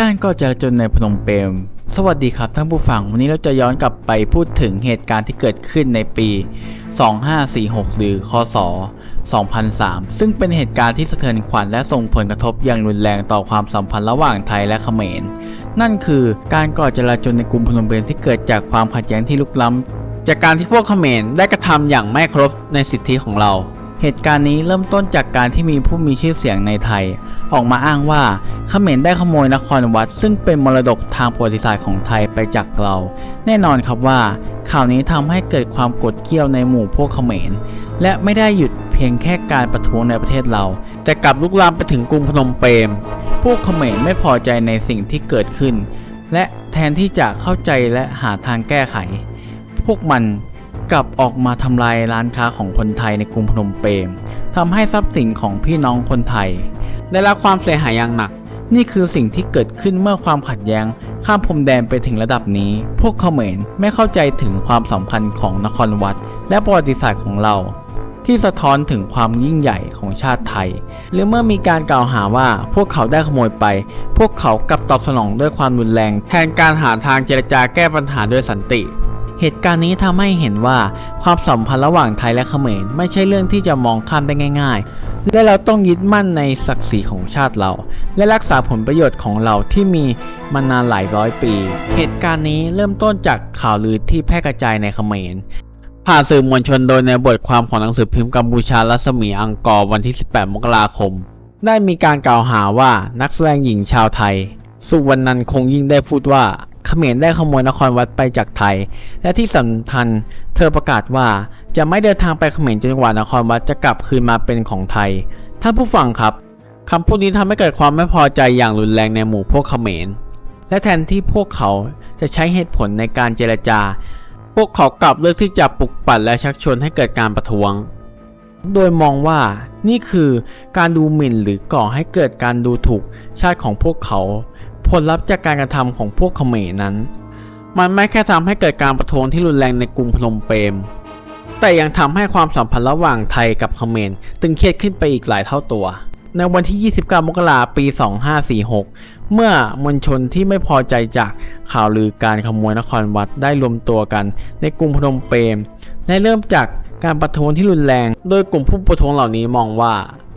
การก่อจราจนในพนมเปญสวัสดีครับท่านผู้ฟังวันนี้เราจะย้อนกลับไปพูดถึงเหตุการณ์ที่เกิดขึ้นในปี 2546 หรือคศ 2003 ซึ่งเป็นเหตุการณ์ที่สะเทือนขวัญและส่งผลกระทบอย่างรุนแรงต่อความสัมพันธ์ระหว่างไทยและเขมร นั่นคือการก่อจราจนในกรุงพนมเปญที่เกิดจากความขัดแย้งที่ลุกล้ำ จากการที่พวกเขมรได้กระทำอย่างไม่เคารพในสิทธิของเรา เหตุการณ์นี้เริ่มต้นจากการที่มีผู้มีชื่อเสียงในไทย ออกมาอ้างว่าเขมรได้ขโมยนครวัด ซึ่งเป็นมรดกทางประวัติศาสตร์ของไทยไปจากเรา แน่นอนครับว่า ข่าวนี้ทำให้เกิดความกดเกรี้ยวในหมู่พวกเขมร และไม่ได้หยุดเพียงแค่การประท้วงในประเทศเรา แต่กลับลุกลามไปถึงกรุงพนมเปญพวกเขมรไม่พอใจในสิ่งที่เกิดขึ้น และแทนที่จะเข้าใจและหาทางแก้ไข พวกมันกลับออกมาทำลายร้านค้าของคนไทยในกรุงพนมเปญทำให้ทรัพย์สินของพี่น้องคนไทย ได้รับความเสียหายอย่างหนัก นี่คือสิ่งที่เกิดขึ้นเมื่อความขัดแย้ง ข้ามพรมแดนไปถึงระดับนี้ พวกเขมรไม่เข้าใจถึงความสำคัญของนครวัด และประวัติศาสตร์ของเรา ที่สะท้อนถึงความยิ่งใหญ่ของชาติไทย หรือเมื่อมีการกล่าวหาว่าพวกเขาได้ขโมยไป พวกเขากลับตอบสนองด้วยความรุนแรง แทนการหาทางเจรจาแก้ปัญหาด้วยสันติ เหตุการณ์นี้ทำให้เห็นว่าความสัมพันธ์ระหว่างไทยและเขมรไม่ใช่เรื่องที่จะมองข้ามได้ง่าย ๆ และเราต้องยึดมั่นในศักดิ์ศรีของชาติเรา และรักษาผลประโยชน์ของเราที่มีมานานหลายร้อยปี เหตุการณ์นี้เริ่มต้นจากข่าวลือที่แพร่กระจายในเขมรผ่านสื่อมวลชนโดยในบทความของหนังสือพิมพ์กัมพูชารัศมีอังกอร์วันที่ 18 มกราคม ได้มีการกล่าวหาว่านักแสดงหญิงชาวไทย สุวรรณนันคงยิ่งได้พูดว่า เขมรได้ขโมยนครวัดไปจากไทย และที่สำคัญเธอประกาศว่าจะไม่เดินทางไปเขมรจนกว่านครวัดจะกลับคืนมาเป็นของไทย ท่านผู้ฟังครับคำพูดนี้ทำให้เกิดความไม่พอใจอย่างรุนแรงในหมู่พวกเขมร และแทนที่พวกเขาจะใช้เหตุผลในการเจรจา พวกเขากลับเลือกที่จะปลุกปั่นและชักชวนให้เกิดการประท้วง โดยมองว่านี่คือการดูหมิ่นหรือก่อให้เกิดการดูถูกชาติของพวกเขา ผลลัพธ์จากการกระทำของพวกเขมรนั้น มันไม่แค่ทำให้เกิดการประท้วงที่รุนแรงในกรุงพนมเปญแต่ยังทำให้ความสัมพันธ์ระหว่างไทยกับเขมรตึงเครียดขึ้นไปอีกหลายเท่าตัว ในวันที่ 29 มกราคมปี 2546 เมื่อมวลชนที่ไม่พอใจจากข่าวลือการขโมยนครวัดได้รวมตัวกันในกรุงพนมเปญและเริ่มจากการประท้วงที่รุนแรง โดยกลุ่มผู้ประท้วงเหล่านี้มองว่า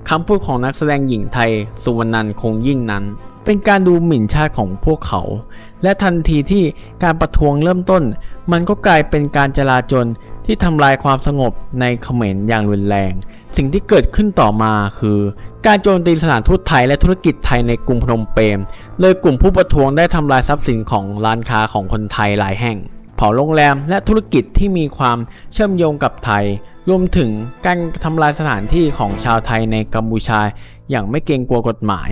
คำพูดของนักแสดงหญิงไทย สุวรรณันคงยิ่งนั้น เป็นการดูหมิ่นชาติของพวกเขา และทันทีที่การประท้วงเริ่มต้น มันก็กลายเป็นการจลาจลที่ทำลายความสงบในเขมรอย่างรุนแรง สิ่งที่เกิดขึ้นต่อมาคือ การโจมตีสถานทูตไทยและธุรกิจไทยในกรุงพนมเปญโดยกลุ่มผู้ประท้วงได้ทำลายทรัพย์สินของร้านค้าของคนไทยหลายแห่ง เผาโรงแรมและธุรกิจที่มีความเชื่อมโยงกับไทย รวมถึงการทำลายสถานที่ของชาวไทยในกัมพูชาอย่างไม่เกรงกลัวกฎหมาย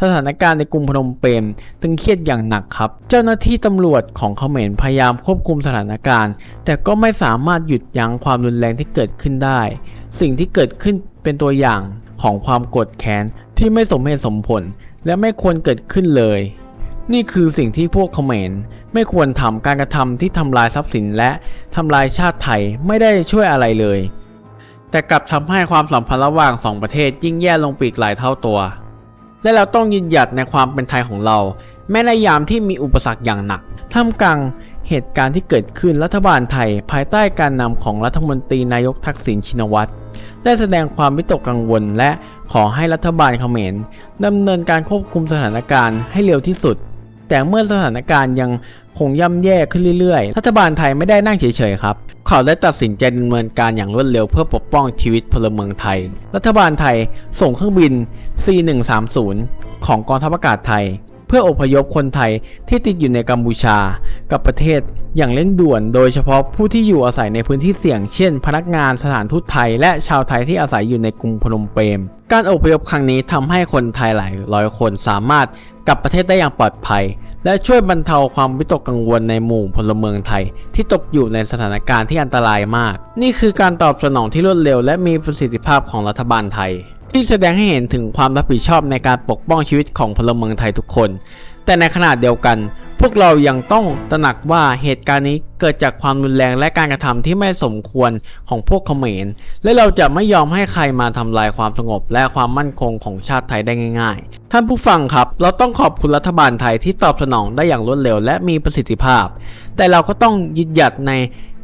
สถานการณ์ในกรุงพนมเปญตึงเครียดอย่างหนักครับ เจ้าหน้าที่ตำรวจของเขมรพยายามควบคุมสถานการณ์ แต่ก็ไม่สามารถหยุดยั้งความรุนแรงที่เกิดขึ้นได้ สิ่งที่เกิดขึ้นเป็นตัวอย่างของความโกดแค้นที่ไม่สมเหตุสมผล และไม่ควรเกิดขึ้นเลย นี่คือสิ่งที่พวกเขมรไม่ควรทำการกระทำที่ทำลายทรัพย์สินและทำลายชาติไทยไม่ได้ช่วยอะไรเลย แต่กลับทำให้ความสัมพันธ์ระหว่างสองประเทศยิ่งแย่ลงปีกหลายเท่าตัว และเราต้องยืนหยัดในความเป็นไทยของเรา แม้ในยามที่มีอุปสรรคอย่างหนัก ท่ามกลางเหตุการณ์ที่เกิดขึ้นรัฐบาลไทย ภายใต้การนำของรัฐมนตรีนายกทักษิณชินวัตรได้แสดงความวิตกกังวล และขอให้รัฐบาลเขมรดำเนินการควบคุมสถานการณ์ให้เร็วที่สุด แต่เมื่อสถานการณ์ยังคงย่ำแย่ขึ้นเรื่อยๆ รัฐบาลไทยไม่ได้นั่งเฉยๆครับ เขาได้ตัดสินใจดำเนินการอย่างรวดเร็วเพื่อปกป้องชีวิตพลเมืองไทย รัฐบาลไทยส่งเครื่องบิน C130 ของกองทัพอากาศไทย เพื่ออพยพคนไทยที่ติดอยู่ในกัมพูชา กับประเทศอย่างเร่งด่วน โดยเฉพาะผู้ที่อยู่อาศัยในพื้นที่เสี่ยง เช่น พนักงานสถานทูตไทย และชาวไทยที่อาศัยอยู่ในกรุงพนมเปญ การอพยพครั้งนี้ทำให้คนไทยหลายร้อยคนสามารถกลับประเทศได้อย่างปลอดภัย และช่วยบรรเทาความวิตกกังวลในหมู่พลเมืองไทย ที่ตกอยู่ในสถานการณ์ที่อันตรายมาก นี่คือการตอบสนองที่รวดเร็ว และมีประสิทธิภาพของรัฐบาลไทย ที่แสดงให้เห็นถึงความรับผิดชอบในการปกป้องชีวิตของพลเมืองไทยทุกคน แต่ในขณะเดียวกัน พวกเรายังต้องตระหนักว่าเหตุการณ์นี้เกิดจากความรุนแรงและการกระทำที่ไม่สมควรของพวกเขมร และเราจะไม่ยอมให้ใครมาทำลายความสงบและความมั่นคงของชาติไทยได้ง่าย ๆ ท่านผู้ฟังครับ เราต้องขอบคุณรัฐบาลไทยที่ตอบสนองได้อย่างรวดเร็วและมีประสิทธิภาพ แต่เราก็ต้องยึดหยัดใน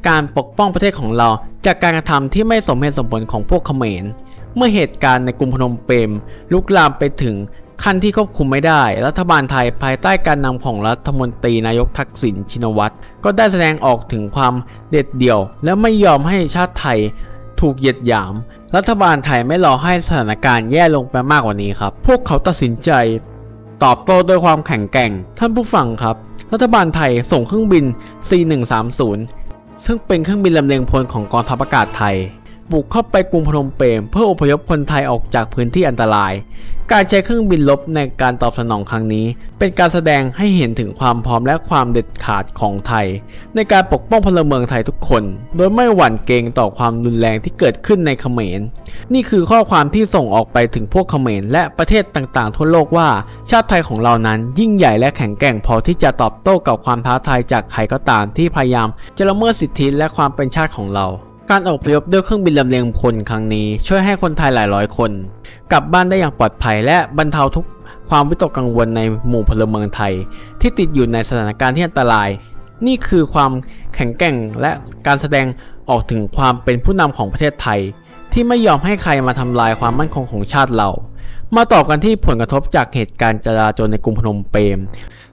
การปกป้องประเทศของเรา จากการกระทำที่ไม่สมเหตุสมผลของพวกเขมร เมื่อเหตุการณ์ในกรุงพนมเปญลุกลามไปถึงขั้นที่ควบคุมไม่ได้ รัฐบาลไทยภายใต้การนำของรัฐมนตรีนายกทักษิณชินวัตรก็ได้แสดงออกถึงความเด็ดเดี่ยว และไม่ยอมให้ชาติไทยถูกเหยียดหยาม รัฐบาลไทยไม่รอให้สถานการณ์แย่ลงไปมากกว่านี้ครับ พวกเขาตัดสินใจ ตอบโต้ด้วยความแข็งแกร่ง ท่านผู้ฟังครับ รัฐบาลไทยส่งเครื่องบิน C130 ซึ่งเป็นเครื่องบินลำเลียงพลของกองทัพอากาศไทย บุกเข้าไปกรุงพนมเปญเพื่ออพยพคนไทยออกจากพื้นที่อันตราย การใช้เครื่องบินลบในการตอบสนองครั้งนี้ เป็นการแสดงให้เห็นถึงความพร้อมและความเด็ดขาดของไทย ในการปกป้องพลเมืองไทยทุกคน โดยไม่หวั่นเกรงต่อความรุนแรงที่เกิดขึ้นในเขมร นี่คือข้อความที่ส่งออกไปถึงพวกเขมรและประเทศต่างๆ ทั่วโลกว่าชาติไทยของเรานั้นยิ่งใหญ่และแข็งแกร่งพอที่จะตอบโต้กับความท้าทายจากใครก็ตามที่พยายามจะละเมิดสิทธิและความเป็นชาติของเรา การอพยพด้วยเครื่องบินลำเลียงพลครั้งนี้ช่วยให้คนไทยหลายร้อยคน กลับบ้านได้อย่างปลอดภัยและบรรเทาทุกความวิตกกังวลในหมู่พลเมืองไทย ที่ติดอยู่ในสถานการณ์ที่อันตราย นี่คือความแข็งแกร่งและการแสดงออกถึงความเป็นผู้นำของประเทศไทย ที่ไม่ยอมให้ใครมาทำลายความมั่นคงของชาติเรา มาต่อกันที่ผลกระทบจากเหตุการณ์จราจรในกรุงพนมเปญ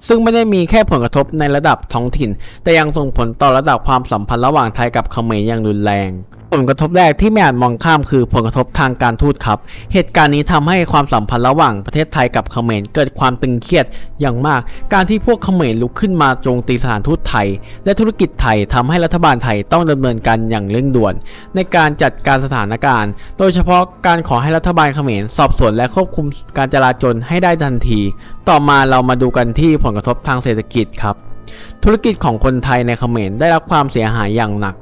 ซึ่งไม่ได้มีแค่ผลกระทบในระดับท้องถิ่น แต่ยังส่งผลต่อระดับความสัมพันธ์ระหว่างไทยกับเขมรอย่างรุนแรง ผลกระทบแรกที่ไม่อาจมองข้ามคือผลกระทบทางการทูตครับ เหตุการณ์นี้ทำให้ความสัมพันธ์ระหว่างประเทศไทยกับเขมรเกิดความตึงเครียดอย่างมาก การที่พวกเขมรลุกขึ้นมาโจมตีสถานทูตไทย และธุรกิจไทยทำให้รัฐบาลไทยต้องดำเนินการอย่างเร่งด่วน ในการจัดการสถานการณ์ โดยเฉพาะการขอให้รัฐบาลเขมรสอบสวนและควบคุมการจราจรให้ได้ทันที ต่อมาเรามาดูกันที่ผลกระทบทางเศรษฐกิจครับ ธุรกิจของคนไทยในเขมรได้รับความเสียหายอย่างหนัก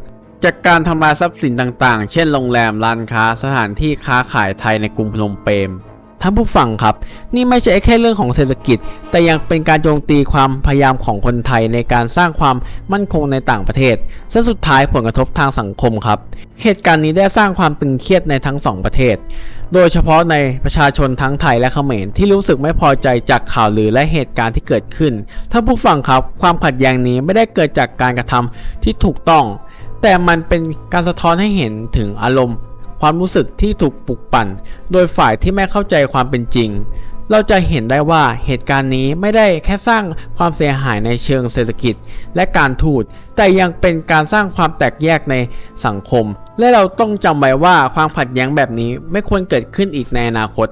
จากการทำลายทรัพย์สินต่างๆ เช่นโรงแรม ร้านค้า สถานที่ค้าขายไทยในกรุงพนมเปญท่านผู้ฟังครับ นี่ไม่ใช่แค่เรื่องของเศรษฐกิจ แต่ยังเป็นการโจมตีความพยายามของคนไทยในการสร้างความมั่นคงในต่างประเทศและสุดท้ายผลกระทบทางสังคมครับ เหตุการณ์นี้ได้สร้างความตึงเครียดในทั้งสองประเทศ โดยเฉพาะในประชาชนทั้งไทยและเขมรที่รู้สึกไม่พอใจจากข่าวลือและเหตุการณ์ที่เกิดขึ้นท่านผู้ฟังครับ ความขัดแย้งนี้ไม่ได้เกิดจากการกระทำที่ถูกต้อง แต่มันเป็นการสะท้อนให้เห็นถึงอารมณ์ ความรู้สึกที่ถูกปลุกปั่น โดยฝ่ายที่ไม่เข้าใจความเป็นจริง เราจะเห็นได้ว่าเหตุการณ์นี้ไม่ได้แค่สร้างความเสียหายในเชิงเศรษฐกิจและการทูต แต่ยังเป็นการสร้างความแตกแยกในสังคม และเราต้องจำไว้ว่าความขัดแย้งแบบนี้ไม่ควรเกิดขึ้นอีกในอนาคต